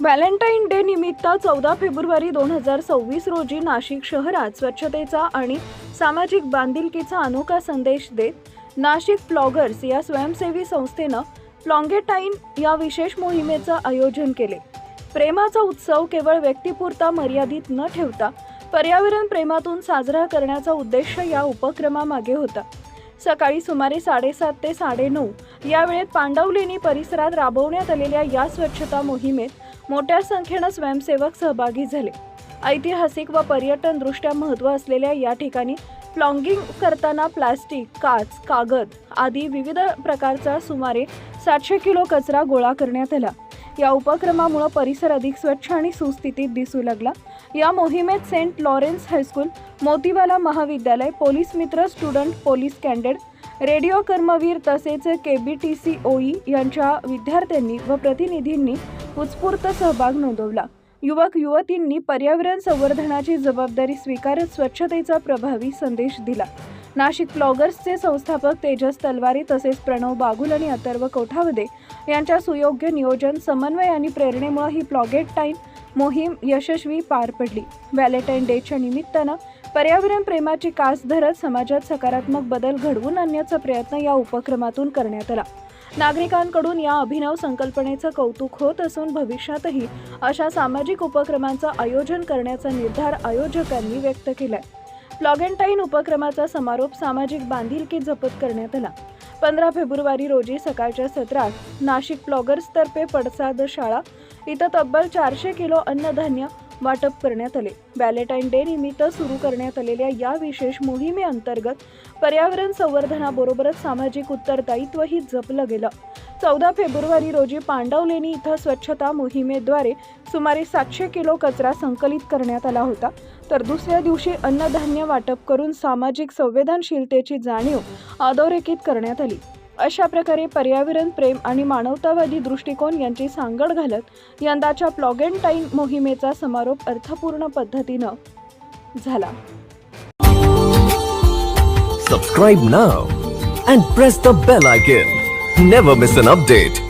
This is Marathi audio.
व्हॅलेंटाईन डे निमित्त चौदा फेब्रुवारी दोन हजार सव्वीस रोजी नाशिक शहरात स्वच्छतेचा आणि सामाजिक बांधिलकीचा अनोखा संदेश देत नाशिक प्लॉगर्स या स्वयंसेवी संस्थेनं प्लॉंगेटाईन या विशेष मोहिमेचं आयोजन केले. प्रेमाचा उत्सव केवळ व्यक्तिपुरता मर्यादित न ठेवता पर्यावरण प्रेमातून साजरा करण्याचा उद्देश या उपक्रमामागे होता. सकाळी सुमारे साडेसात ते साडेनऊ या वेळेत पांडवलेणी परिसरात राबवण्यात आलेल्या या स्वच्छता मोहिमेत मोठ्या संख्येनं स्वयंसेवक सहभागी झाले. ऐतिहासिक व पर्यटन दृष्ट्या महत्त्व असलेल्या या ठिकाणी प्लॉंगिंग करताना प्लास्टिक काच कागद आदी विविध प्रकारचा सुमारे सातशे किलो कचरा गोळा करण्यात आला. या उपक्रमामुळे परिसर अधिक स्वच्छ आणि सुस्थितीत दिसू लागला. या मोहिमेत सेंट लॉरेन्स हायस्कूल मोतीवाला महाविद्यालय पोलीस मित्र student police cadet radio Karmaveer तसेच के बी टी सी ओई यांच्या विद्यार्थ्यांनी व प्रतिनिधींनी उत्स्फूर्त सहभाग नोंदवला. युवक युवतींनी पर्यावरण संवर्धनाची जबाबदारी स्वीकारत स्वच्छतेचा प्रभावी संदेश दिला. नाशिक ब्लॉगर्सचे संस्थापक तेजस तलवारी तसेच प्रणव बागुल आणि अथर्व कोठावदे यांच्या सुयोग्य नियोजन समन्वय आणि प्रेरणेमुळे ही प्लॉगेट टाईम मोहीम यशस्वी पार पडली. व्हॅलेंटाईन डेच्या निमित्तानं पर्यावरण प्रेमाची कास धरत समाजात सकारात्मक बदल घडवून आणण्याचा प्रयत्न या उपक्रमातून करण्यात आला. नागरिकांकडून या अभिनव संकल्पनेचं कौतुक होत असून भविष्यातही अशा सामाजिक उपक्रमांचं आयोजन करण्याचा निर्धार आयोजकांनी व्यक्त केलाय. प्लॉगेंटाईन उपक्रमाचा समारोप सामाजिक बांधिलकी जपत करण्यात आला. पंधरा फेब्रुवारी रोजी सकाळच्या सत्रात नाशिक प्लॉगर्सतर्फे पडसाद शाळा इथं तब्बल चारशे किलो अन्नधान्य वाटप करण्यात आले. व्हॅलेंटाईन डे निमित्त सुरू करण्यात आलेल्या या विशेष मोहिमेअंतर्गत पर्यावरण संवर्धनाबरोबरच सामाजिक उत्तरदायित्वही जपलं गेलं. चौदा फेब्रुवारी रोजी पांडवलेणी इथं स्वच्छता मोहिमेद्वारे सुमारे सातशे किलो कचरा संकलित करण्यात आला होता. तर दुसऱ्या दिवशी अन्नधान्य वाटप करून सामाजिक संवेदनशीलतेची जाणीव अधोरेखित करण्यात आली. अशा प्रकारे पर्यावरण प्रेम आणि मानवतावादी दृष्टिकोन यांची सांगड घालत यंदाच्या प्लॉगेंटाईन मोहिमेचा समारोप अर्थपूर्ण पद्धतीनं झाला. Subscribe now and press the bell icon never miss an update